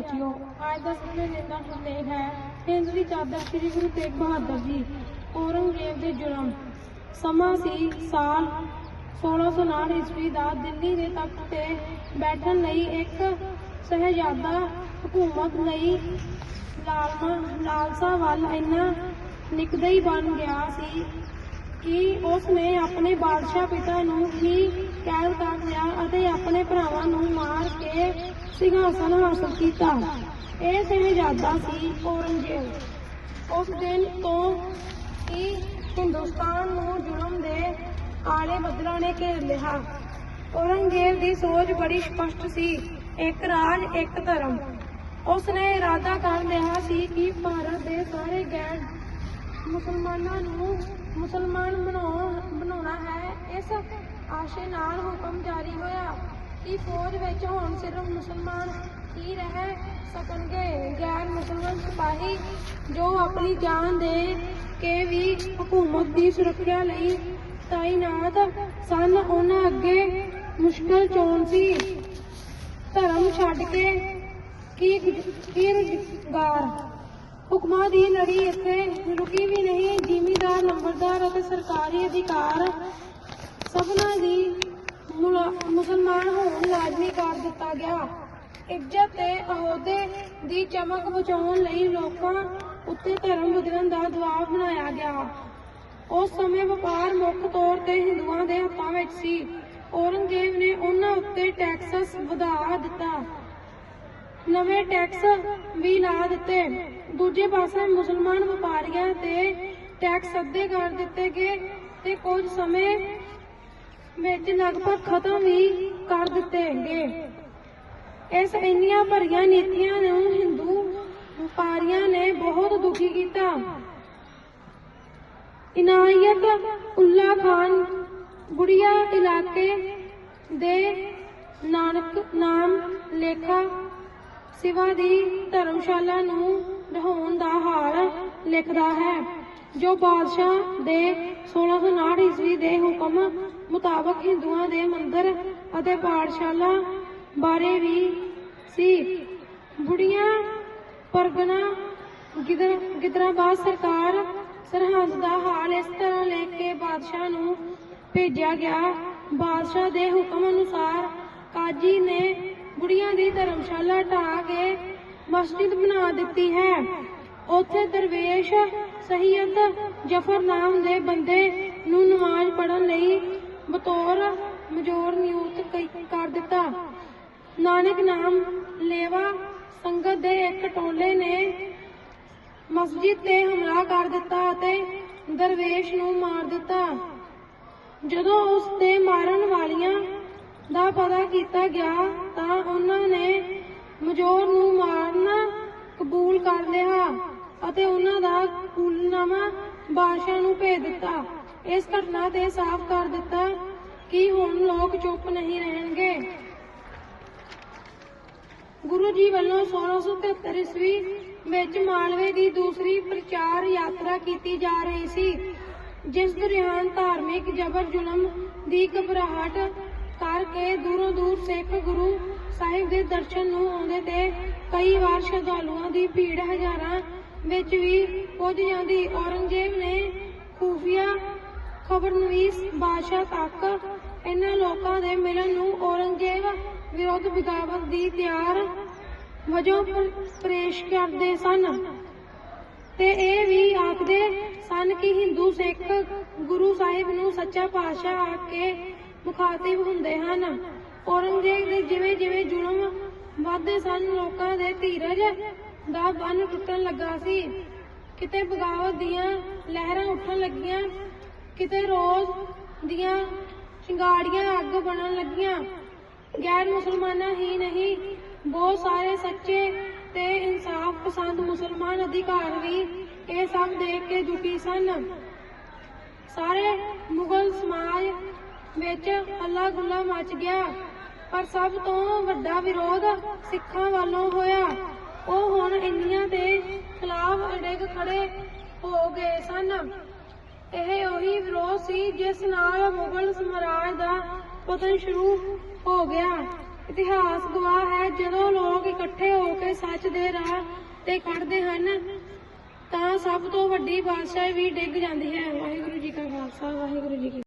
ਵਿਦਿਆਰਥੀਓ ਅੱਜ ਦਾ ਸਮੇਂ ਲੈਂਦਾ ਸੰਦੇਹ ਹੈ ਹਿੰਦ ਦੀ ਚਾਦਰ ਸ੍ਰੀ ਗੁਰੂ ਤੇਗ ਬਹਾਦਰ ਜੀ, ਔਰੰਗਜ਼ੇਬ ਦੇ ਜੁਰਮ ਸਮਾਂ ਸੀ ਸਾਲ 1659 ਈਸਵੀ ਦਾ, ਦਿੱਲੀ ਦੇ ਤਖਤ ਤੇ ਬੈਠਣ ਲਈ ਇੱਕ ਸਹਿਜ਼ਾਦਾ ਹਕੂਮਤ ਲਈ ਲਾਲਮਾ, ਲਾਲਸਾ ਵੱਲ ਇੰਨਾ ਨਿਕਦਾ ਬਣ ਗਿਆ ਸੀ ਕਿ ਉਸ ਨੇ ਆਪਣੇ ਬਾਦਸ਼ਾਹ ਪਿਤਾ ਨੂੰ ਹੀ ਕੈਦ ਕਰ ਲਿਆ ਅਤੇ ਆਪਣੇ ਭਰਾਵਾਂ ਨੂੰ ਮਾਰ ਕੇ ਸਿੰਘਾਸਨ ਹਾਸਲ ਕੀਤਾ। ਇਹ ਸਹਿਜ਼ਾਦਾ ਸੀ ਔਰੰਗਜ਼ੇਬ। ਉਸ ਦਿਨ ਤੋਂ ਹੀ ਹਿੰਦੁਸਤਾਨ ਨੂੰ ਜ਼ੁਲਮ ਦੇ ਕਾਲੇ ਬੱਦਲਾਂ ਨੇ ਘੇਰ ਲਿਆ। ਔਰੰਗਜ਼ੇਬ ਦੀ ਸੋਚ ਬੜੀ ਸਪਸ਼ਟ ਸੀ, ਇੱਕ ਰਾਜ, ਇੱਕ ਧਰਮ। ਉਸ ਨੇ ਇਰਾਦਾ ਕਰ ਲਿਆ ਸੀ ਕਿ ਭਾਰਤ ਦੇ ਸਾਰੇ ਗੈਰ ਮੁਸਲਮਾਨਾਂ ਨੂੰ ਮੁਸਲਮਾਨ ਬਣਾਉਣ ਬਣਾਉਣਾ ਹੈ। ਇਸ ਆਸ਼ੇ ਨਾਲ ਹੁਕਮ ਜਾਰੀ ਹੋਇਆ। ਕਿ ਫੌਜ ਵਿੱਚ ਹੁਣ ਸਿਰਫ ਮੁਸਲਮਾਨ ਹੀ ਰਹਿ ਸਕਣਗੇ। ਗੈਰ ਮੁਸਲਮਾਨ ਸਿਪਾਹੀ ਜੋ ਆਪਣੀ ਜਾਨ ਦੇ ਕੇ ਵੀ ਹਕੂਮਤ ਦੀ ਸੁਰੱਖਿਆ ਲਈ ਤਾਇਨਾਤ ਸਨ, ਉਹਨਾਂ ਅੱਗੇ ਮੁਸ਼ਕਲ ਚੋਣ ਸੀ। ਧਰਮ ਛੱਡ ਕੇ ਕੀ ਕੀ ਹੁਕਮਾਂ ਦੀ ਲੜੀ ਇੱਥੇ ਰੁਕੀ ਵੀ ਨਹੀਂ। ਜ਼ਿਮੀਦਾਰ, ਨੰਬਰਦਾਰ ਅਤੇ ਸਰਕਾਰੀ ਅਧਿਕਾਰ ਸਭਨਾਂ ਦੀ ਮੁਸਲਮਾਨ ਦਿੱਤਾ ਗਿਆ। ਇੱਜ਼ਤ ਤੇ ਅਹੁਦੇ ਦੀ ਚਮਕ ਬਚਾਉਣ ਲਈ ਲੋਕਾਂ ਉੱਤੇ ਧਰਮ ਬਦਲਣ ਦਾ ਦਬਾਅ ਬਣਾਇਆ ਗਿਆ। ਉਸ ਸਮੇਂ ਵਪਾਰ ਮੁੱਖ ਤੌਰ ਤੇ ਹਿੰਦੂਆਂ ਦੇ ਹੱਥਾਂ ਵਿੱਚ ਸੀ। ਔਰੰਗਜ਼ੇਬ ਨੇ ਉਹਨਾਂ ਉੱਤੇ ਟੈਕਸਸ ਵਧਾ ਦਿੱਤਾ। ਨਵੇਂ ਟੈਕਸ ਵੀ ਲਾ ਦਿੱਤੇ। ਦੂਜੇ ਪਾਸੇ ਮੁਸਲਮਾਨ ਵਪਾਰੀਆਂ ਤੇ ਟੈਕਸ ਅੱਧੇ ਕਰ ਦਿੱਤੇ ਗਏ ਤੇ ਕੁਝ ਸਮੇਂ ਵਿੱਚ ਲਗਭਗ ਖਤਮ ਵੀ ਕਰ ਦਿੱਤੇ ਗਏ ਇਸ ਇੰਨੀਆਂ ਭਰੀਆਂ ਨੀਤੀਆਂ ਨੂੰ ਹਿੰਦੂ ਵਪਾਰੀਆਂ ਨੇ ਬਹੁਤ ਦੁਖੀ ਕੀਤਾ। ਇਨਾਇਤ ਉੱਲਾ ਖਾਨ ਗੁੜੀਆ ਇਲਾਕੇ ਦੇ ਨਾਨਕ ਨਾਮ ਲੇਖਾ ਸਿਵਾ ਦੀ ਧਰਮਸ਼ਾਲਾ ਨੂੰ ਢਹਾਉਣ ਦਾ ਹਾਲ ਲਿਖਦਾ ਹੈ, ਜੋ ਬਾਦਸ਼ਾਹ ਦੇ 1659 ਈਸਵੀ ਦੇ ਹੁਕਮ ਮੁਤਾਬਕ ਹਿੰਦੂਆਂ ਦੇ ਮੰਦਰ ਅਤੇ ਪਾਠਸ਼ਾਲਾ ਬਾਰੇ ਵੀ ਸੀ। ਬੁੜੀਆਂ, ਪਰਗਨਾ ਗਿਦਰਾਬਾਦ ਸਰਕਾਰ ਸਰਹੰਦ ਦਾ ਹਾਲ ਇਸ ਤਰ੍ਹਾਂ ਲਿਖ ਕੇ ਬਾਦਸ਼ਾਹ ਨੂੰ ਭੇਜਿਆ ਗਿਆ। ਬਾਦਸ਼ਾਹ ਦੇ ਹੁਕਮ ਅਨੁਸਾਰ ਕਾਜੀ ਨੇ ਬੁੜੀਆਂ ਦੀ ਧਰਮਸ਼ਾਲਾ ਢਾਹ ਕੇ ਮਸਜਿਦ ਬਣਾ ਦਿੱਤੀ ਹੈ। ਉੱਥੇ ਦਰਵੇਸ਼ ਸਹੀਦ ਜਫਰ ਨਾਮ ਦੇ ਬੰਦੇ ਨੂੰ ਨਮਾਜ਼ ਪੜ੍ਹਨ ਲਈ ਬਤੌਰ ਮਜੂਰ ਨਿਯੁਕਤ ਕ- ਕਰ ਦਿੱਤਾ। ਨਾਨਕ ਨਾਮ ਲੇਵਾ ਸੰਗਤ ਦੇ ਇੱਕ ਟੋਲੇ ਨੇ ਮਸਜਿਦ ਤੇ ਹਮਲਾ ਕਰ ਦਿੱਤਾ ਅਤੇ ਦਰਵੇਸ਼ ਨੂੰ ਮਾਰ ਦਿੱਤਾ। ਜਦੋਂ ਉਸ ਤੇ ਮਾਰਨ ਵਾਲੀਆਂ ਦਾ ਪਤਾ ਕੀਤਾ ਗਿਆ ਤਾਂ ਉਹਨਾਂ ਨੇ ਮਜੋਰ ਨੂੰ ਮਾਰਨਾ ਕਬੂਲ ਕਰ ਲਿਆ ਅਤੇ ਉਹਨਾਂ ਦਾ ਕਬੂਲਨਾਮਾ ਬਾਦਸ਼ਾਹ ਨੂੰ ਭੇਜ ਦਿੱਤਾ। ਇਸ ਘਟਨਾ ਤੇ ਸਾਫ਼ ਕਰ ਦਿੱਤਾ ਕਿ ਹੁਣ ਲੋਕ ਚੁੱਪ ਨਹੀਂ ਰਹਿਣਗੇ। ਗੁਰੂ ਜੀ ਵੱਲੋਂ 1673 ਈਸਵੀ ਵਿੱਚ ਮਾਲਵੇ ਦੀ ਦੂਸਰੀ ਪ੍ਰਚਾਰ ਯਾਤਰਾ ਕੀਤੀ ਜਾ ਰਹੀ ਸੀ, ਜਿਸ ਦੌਰਾਨ ਧਾਰਮਿਕ ਜਬਰ ਜ਼ੁਲਮ ਦੀ ਘਬਰਾਹਟ ਕਰਕੇ ਦੂਰੋਂ ਦੂਰ ਸਿੱਖ ਗੁਰੂ ਸਾਹਿਬ ਦੇ ਦਰਸ਼ਨ ਨੂੰ ਆਉਂਦੇ ਤੇ ਕਈ ਵਾਰ ਸ਼ਰਧਾਲੂਆਂ ਦੀ ਭੀੜ ਹਜ਼ਾਰਾਂ ਵਿੱਚ ਵੀ ਪੁੱਜ ਜਾਂਦੀ। ਔਰੰਗਜ਼ੇਬ ਨੇ ਖੂਫੀ ਖਬਰਨਵੀਸ ਬਾਦਸ਼ਾਹ ਤੱਕ ਇਹਨਾਂ ਲੋਕਾਂ ਦੇ ਮਿਲਣ ਨੂੰ ਔਰੰਗਜ਼ੇਬ ਵਿਰੁੱਧ ਬਗਾਵਤ ਦੀ ਤਿਆਰ ਵਜੋਂ ਪ- ਕਰਦੇ ਸਨ। ਤੇ ਇਹ ਵੀ ਆਖਦੇ ਸਨ ਕਿ ਹਿੰਦੂ ਸਿੱਖ ਗੁਰੂ ਸਾਹਿਬ ਨੂੰ ਸੱਚਾ ਪਾਤਸ਼ਾਹ ਆਖ ਕੇ ਮੁਖਾਤਿਬ ਹੁੰਦੇ ਹਨ। ਔਰੰਗਜ਼ੇਬ ਦੇ ਜਿਵੇਂ ਜਿਵੇਂ ਜ਼ੁਲਮ ਵੱਧਦੇ ਸਨ, ਲੋਕਾਂ ਦੇ ਧੀਰਜ ਦਾ ਬੰਨ ਟੁੱਟਣ ਲੱਗਾ ਸੀ। ਕਿਤੇ ਬਗਾਵਤ ਦੀਆਂ ਲਹਿਰਾਂ ਉੱਠਣ ਲੱਗੀਆਂ ਕਿਤੇ ਰੋਜ਼ ਦੀਆਂ ਚਿੰਗਾੜੀਆਂ ਅੱਗ ਬਣਨ ਲੱਗੀਆਂ। ਗੈਰ ਮੁਸਲਮਾਨਾਂ ਹੀ ਨਹੀਂ, ਬਹੁਤ ਸਾਰੇ ਸੱਚੇ ਤੇ ਇਨਸਾਫ ਪਸੰਦ ਮੁਸਲਮਾਨ ਅਧਿਕਾਰ ਵੀ ਇਹ ਸਭ ਦੇਖ ਕੇ ਦੁਖੀ ਸਨ। ਸਾਰੇ ਮੁਗਲ ਸਮਾਜ ਵਿੱਚ ਹੱਲਾ ਗੁੱਲਾ ਮਚ ਗਿਆ, ਪਰ ਸਭ ਤੋਂ ਵੱਡਾ ਵਿਰੋਧ ਸਿੱਖਾਂ ਵੱਲੋਂ ਹੋਇਆ। ਉਹ ਹੁਣ ਇੰਡੀਆ ਦੇ ਖਿਲਾਫ ਅੜੇਗ ਖੜੇ ਹੋ ਗਏ ਸਨ। ਇਹ ਉਹੀ ਵਿਰੋਧ ਸੀ ਜਿਸ ਨਾਲ ਮੁਗਲ ਸਮਰਾਜ ਦਾ ਪਤਨ ਸ਼ੁਰੂ ਹੋ ਗਿਆ। ਇਤਿਹਾਸ ਗਵਾਹ ਹੈ, ਜਦੋਂ ਲੋਕ ਇਕੱਠੇ ਹੋ ਕੇ ਸੱਚ ਦੇ ਰਾਹ ਤੇ ਖੜਦੇ ਹਨ, ਤਾਂ ਸਭ ਤੋਂ ਵੱਡੀ ਬਾਦਸ਼ਾਹੀ ਵੀ ਡਿੱਗ ਜਾਂਦੀ ਹੈ। ਵਾਹਿਗੁਰੂ ਜੀ ਕਾ ਖਾਲਸਾ, ਵਾਹਿਗੁਰੂ ਜੀ ਕੀ